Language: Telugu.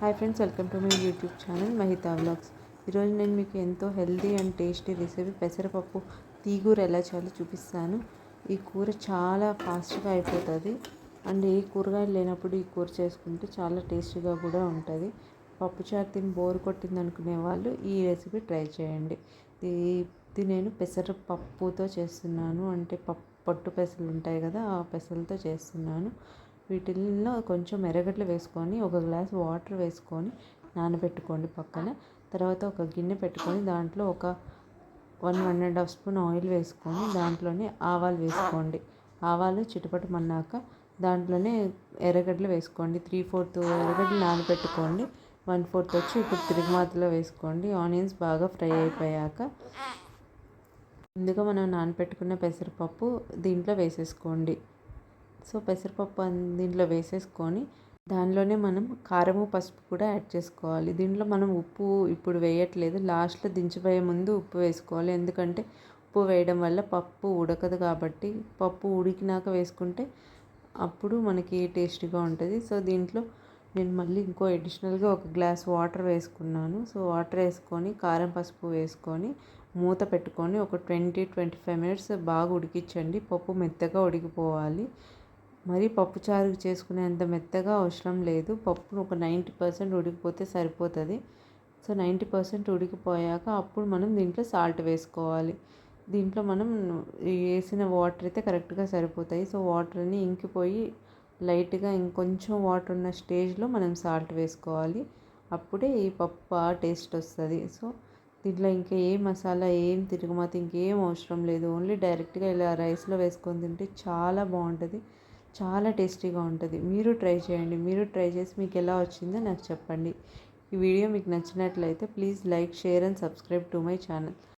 Hi friends welcome to my YouTube channel Mahitha vlogs ఈరోజు నేను మీకు ఎంతో హెల్తీ అండ్ టేస్టీ రెసిపీ పెసరపప్పు తీగూర ఎలా చేయాలో చూపిస్తాను. ఈ కూర చాలా ఫాస్ట్గా అయిపోతుంది. అండ్ ఏ కూరగాయలు లేనప్పుడు ఈ కూర చేసుకుంటే చాలా టేస్టీగా కూడా ఉంటుంది. పప్పుచారు తిని బోర్ కొట్టింది అనుకునే వాళ్ళు ఈ రెసిపీ ట్రై చేయండి. ఇది నేను పెసరపప్పుతో చేస్తున్నాను. అంటే పప్పు పట్టు పెసలు ఉంటాయి కదా ఆ పెసలతో చేస్తున్నాను. వీటిల్లో కొంచెం ఎర్రగడ్డలు వేసుకొని ఒక గ్లాస్ వాటర్ వేసుకొని నానబెట్టుకోండి పక్కన. తర్వాత ఒక గిన్నె పెట్టుకొని దాంట్లో ఒక one one and half spoon oil వేసుకొని దాంట్లోనే ఆవాలు వేసుకోండి. ఆవాలు చిటపటమన్నాక దాంట్లోనే ఎర్రగడ్డలు వేసుకోండి. త్రీ ఫోర్త్ ఎర్రగడ్డలు నానబెట్టుకోండి. వన్ ఫోర్త్ వచ్చి ఇప్పుడు తిరుగుమాతలో వేసుకోండి. ఆనియన్స్ బాగా ఫ్రై అయిపోయాక ముందుగా మనం నానబెట్టుకున్న పెసరపప్పు దీంట్లో వేసేసుకోండి. సో పెసరపప్పు దీంట్లో వేసేసుకొని దానిలోనే మనం కారము పసుపు కూడా యాడ్ చేసుకోవాలి. దీంట్లో మనం ఉప్పు ఇప్పుడు వేయట్లేదు. లాస్ట్లో దించిపోయే ముందు ఉప్పు వేసుకోవాలి. ఎందుకంటే ఉప్పు వేయడం వల్ల పప్పు ఉడకదు కాబట్టి పప్పు ఉడికినాక వేసుకుంటే అప్పుడు మనకి టేస్టీగా ఉంటుంది. సో దీంట్లో నేను మళ్ళీ ఇంకో అడిషనల్గా ఒక గ్లాస్ వాటర్ వేసుకున్నాను. సో వాటర్ వేసుకొని కారం పసుపు వేసుకొని మూత పెట్టుకొని ఒక ట్వంటీ ట్వంటీ ఫైవ్ మినిట్స్ బాగా ఉడికించండి. పప్పు మెత్తగా ఉడికిపోవాలి. మరి పప్పుచారు చేసుకునేంత మెత్తగా అవసరం లేదు. పప్పు ఒక నైంటీ పర్సెంట్ ఉడికిపోతే సరిపోతుంది. సో నైంటీ పర్సెంట్ ఉడికిపోయాక అప్పుడు మనం దీంట్లో సాల్ట్ వేసుకోవాలి. దీంట్లో మనం వేసిన వాటర్ అయితే కరెక్ట్గా సరిపోతాయి. సో వాటర్ని ఇంకిపోయి లైట్గా ఇంకొంచెం వాటర్ ఉన్న స్టేజ్లో మనం సాల్ట్ వేసుకోవాలి. అప్పుడే ఈ పప్పు బాగా టేస్ట్ వస్తుంది. సో దీంట్లో ఇంకా ఏ మసాలా ఏం తిరుగుమాత ఇంకేం అవసరం లేదు. ఓన్లీ డైరెక్ట్గా ఇలా రైస్లో వేసుకొని తింటే చాలా బాగుంటుంది. చాలా టేస్టీగా ఉంటుంది. మీరు ట్రై చేయండి. మీరు ట్రై చేసి మీకు ఎలా వచ్చిందో నాకు చెప్పండి. ఈ వీడియో మీకు నచ్చినట్లయితే please like share and subscribe to my channel.